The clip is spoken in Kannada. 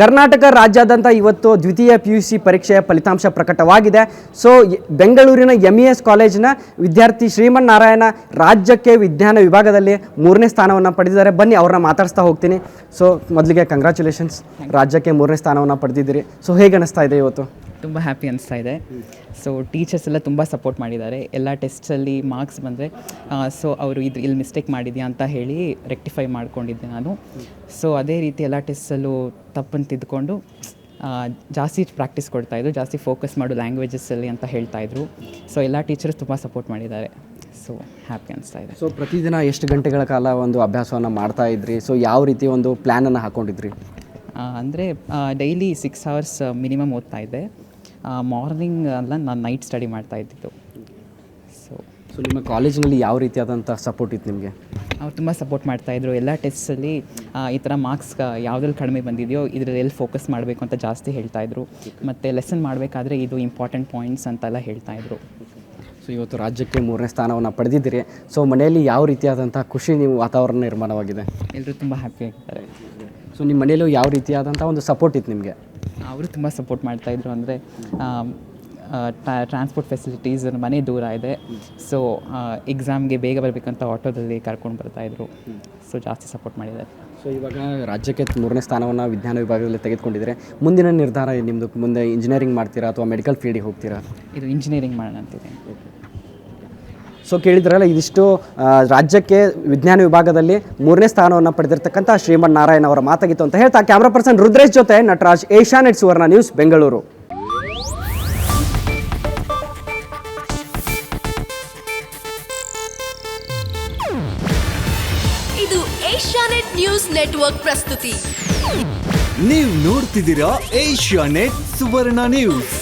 ಕರ್ನಾಟಕ ರಾಜ್ಯಾದ್ಯಂತ ಇವತ್ತು ದ್ವಿತೀಯ ಪಿ ಯು ಸಿ ಪರೀಕ್ಷೆಯ ಫಲಿತಾಂಶ ಪ್ರಕಟವಾಗಿದೆ. ಸೊ ಬೆಂಗಳೂರಿನ ಎಂ ಇ ಎಸ್ ಕಾಲೇಜಿನ ವಿದ್ಯಾರ್ಥಿ ಶ್ರೀಮನ್ ನಾರಾಯಣ ರಾಜ್ಯಕ್ಕೆ ವಿಜ್ಞಾನ ವಿಭಾಗದಲ್ಲಿ ಮೂರನೇ ಸ್ಥಾನವನ್ನು ಪಡೆದಿದ್ದಾರೆ. ಬನ್ನಿ ಅವ್ರನ್ನ ಮಾತಾಡಿಸ್ತಾ ಹೋಗ್ತೀನಿ. ಸೊ ಮೊದಲಿಗೆ ಕಂಗ್ರ್ಯಾಚುಲೇಷನ್ಸ್ ರಾಜ್ಯಕ್ಕೆ ಮೂರನೇ ಸ್ಥಾನವನ್ನು ಪಡೆದಿದ್ದೀರಿ. ಸೊ ಹೇಗೆ ಅನಿಸ್ತಾ ಇದೆ ಇವತ್ತು? ತುಂಬ ಹ್ಯಾಪಿ ಅನಿಸ್ತಾ ಇದೆ. ಸೊ ಟೀಚರ್ಸ್ ಎಲ್ಲ ತುಂಬ ಸಪೋರ್ಟ್ ಮಾಡಿದ್ದಾರೆ. ಎಲ್ಲ ಟೆಸ್ಟಲ್ಲಿ ಮಾರ್ಕ್ಸ್ ಬಂದರೆ ಸೊ ಅವರು ಇದು ಇಲ್ಲಿ ಮಿಸ್ಟೇಕ್ ಮಾಡಿದ್ಯಾ ಅಂತ ಹೇಳಿ ರೆಕ್ಟಿಫೈ ಮಾಡ್ಕೊಂಡಿದ್ದೆ ನಾನು. ಸೊ ಅದೇ ರೀತಿ ಎಲ್ಲ ಟೆಸ್ಟಲ್ಲೂ ತಪ್ಪನ್ನು ತಿದ್ದುಕೊಂಡು ಜಾಸ್ತಿ ಪ್ರಾಕ್ಟೀಸ್ ಕೊಡ್ತಾಯಿದ್ರು ಜಾಸ್ತಿ ಫೋಕಸ್ ಮಾಡು ಲ್ಯಾಂಗ್ವೇಜಸ್ಸಲ್ಲಿ ಅಂತ ಹೇಳ್ತಾಯಿದ್ರು ಸೊ ಎಲ್ಲ ಟೀಚರ್ಸ್ ತುಂಬ ಸಪೋರ್ಟ್ ಮಾಡಿದ್ದಾರೆ. ಸೊ ಹ್ಯಾಪಿ ಅನಿಸ್ತಾ ಇದೆ. ಸೊ ಪ್ರತಿದಿನ ಎಷ್ಟು ಗಂಟೆಗಳ ಕಾಲ ಒಂದು ಅಭ್ಯಾಸವನ್ನು ಮಾಡ್ತಾ ಇದ್ರಿ? ಸೊ ಯಾವ ರೀತಿ ಒಂದು ಪ್ಲ್ಯಾನನ್ನು ಹಾಕೊಂಡಿದ್ರಿ? ಅಂದರೆ ಡೈಲಿ ಸಿಕ್ಸ್ ಅವರ್ಸ್ ಮಿನಿಮಮ್ ಓದ್ತಾ ಇದ್ದೆ. ಮಾರ್ನಿಂಗ್ ಅಲ್ಲ ನಾನು ನೈಟ್ ಸ್ಟಡಿ ಮಾಡ್ತಾ ಇದ್ದಿದ್ದು. ಸೊ ಸೊ ನಿಮ್ಮ ಕಾಲೇಜಿನಲ್ಲಿ ಯಾವ ರೀತಿಯಾದಂಥ ಸಪೋರ್ಟ್ ಇತ್ತು ನಿಮಗೆ? ಅವ್ರು ತುಂಬ ಸಪೋರ್ಟ್ ಮಾಡ್ತಾಯಿದ್ರು ಎಲ್ಲ ಟೆಸ್ಟಲ್ಲಿ ಈ ಥರ ಮಾರ್ಕ್ಸ್ ಯಾವುದ್ರಲ್ಲಿ ಕಡಿಮೆ ಬಂದಿದೆಯೋ ಇದರಲ್ಲಿ ಎಲ್ಲಿ ಫೋಕಸ್ ಮಾಡಬೇಕು ಅಂತ ಜಾಸ್ತಿ ಹೇಳ್ತಾಯಿದ್ರು ಮತ್ತು ಲೆಸನ್ ಮಾಡಬೇಕಾದ್ರೆ ಇದು ಇಂಪಾರ್ಟೆಂಟ್ ಪಾಯಿಂಟ್ಸ್ ಅಂತೆಲ್ಲ ಹೇಳ್ತಾಯಿದ್ರು ಸೊ ಇವತ್ತು ರಾಜ್ಯಕ್ಕೆ ಮೂರನೇ ಸ್ಥಾನವನ್ನು ಪಡೆದಿದ್ದೀರಿ. ಸೊ ಮನೆಯಲ್ಲಿ ಯಾವ ರೀತಿಯಾದಂಥ ಖುಷಿ ನೀವು ವಾತಾವರಣ ನಿರ್ಮಾಣವಾಗಿದೆ? ಎಲ್ಲರೂ ತುಂಬ ಹ್ಯಾಪಿ ಆಗಿದ್ದಾರೆ. ಸೊ ನಿಮ್ಮ ಮನೆಯಲ್ಲೂ ಯಾವ ರೀತಿಯಾದಂಥ ಒಂದು ಸಪೋರ್ಟ್ ಇತ್ತು ನಿಮಗೆ? ಅವರು ತುಂಬ ಸಪೋರ್ಟ್ ಮಾಡ್ತಾಯಿದ್ರು ಅಂದರೆ ಟ್ರಾನ್ಸ್ಪೋರ್ಟ್ ಫೆಸಿಲಿಟೀಸ್ ಮನೆ ದೂರ ಇದೆ. ಸೊ ಎಕ್ಸಾಮ್ಗೆ ಬೇಗ ಬರಬೇಕಂತ ಆಟೋದಲ್ಲಿ ಕರ್ಕೊಂಡು ಬರ್ತಾಯಿದ್ರು ಸೊ ಜಾಸ್ತಿ ಸಪೋರ್ಟ್ ಮಾಡಿದ್ದಾರೆ. ಸೊ ಇವಾಗ ರಾಜ್ಯಕ್ಕೆ ಮೂರನೇ ಸ್ಥಾನವನ್ನು ವಿಜ್ಞಾನ ವಿಭಾಗದಲ್ಲಿ ತೆಗೆದುಕೊಂಡಿದ್ರೆ ಮುಂದಿನ ನಿರ್ಧಾರ ನಿಮ್ಮದು ಮುಂದೆ ಇಂಜಿನಿಯರಿಂಗ್ ಮಾಡ್ತೀರಾ ಅಥವಾ ಮೆಡಿಕಲ್ ಫೀಲ್ಡಿಗೆ ಹೋಗ್ತೀರಾ? ಇದು ಇಂಜಿನಿಯರಿಂಗ್ ಮಾಡೋಣ ಅಂತಿದೆ ಸೊ ಕೇಳಿದ್ರಲ್ಲ ಇದಿಷ್ಟು ರಾಜ್ಯಕ್ಕೆ ವಿಜ್ಞಾನ ವಿಭಾಗದಲ್ಲಿ ಮೂರನೇ ಸ್ಥಾನವನ್ನು ಪಡೆದಿರ್ತಕ್ಕಂಥ ಶ್ರೀಮನ್ ನಾರಾಯಣ ಅವರ ಮಾತಾಗಿತ್ತು ಅಂತ ಹೇಳ್ತಾ ಕ್ಯಾಮ್ರಾ ಪರ್ಸನ್ ರುದ್ರೇಶ್ ಜೊತೆ ನಟರಾಜ್ ಏಷ್ಯಾನೆಟ್ ಸುವರ್ಣ ನ್ಯೂಸ್ ಬೆಂಗಳೂರು. ಇದು ಏಷ್ಯಾನೆಟ್ ನ್ಯೂಸ್ ನೆಟ್ವರ್ಕ್ ಪ್ರಸ್ತುತಿ. ನೀವು ನೋಡ್ತಿದ್ದೀರಾ ಏಷ್ಯಾ ನೆಟ್ ಸುವರ್ಣ ನ್ಯೂಸ್.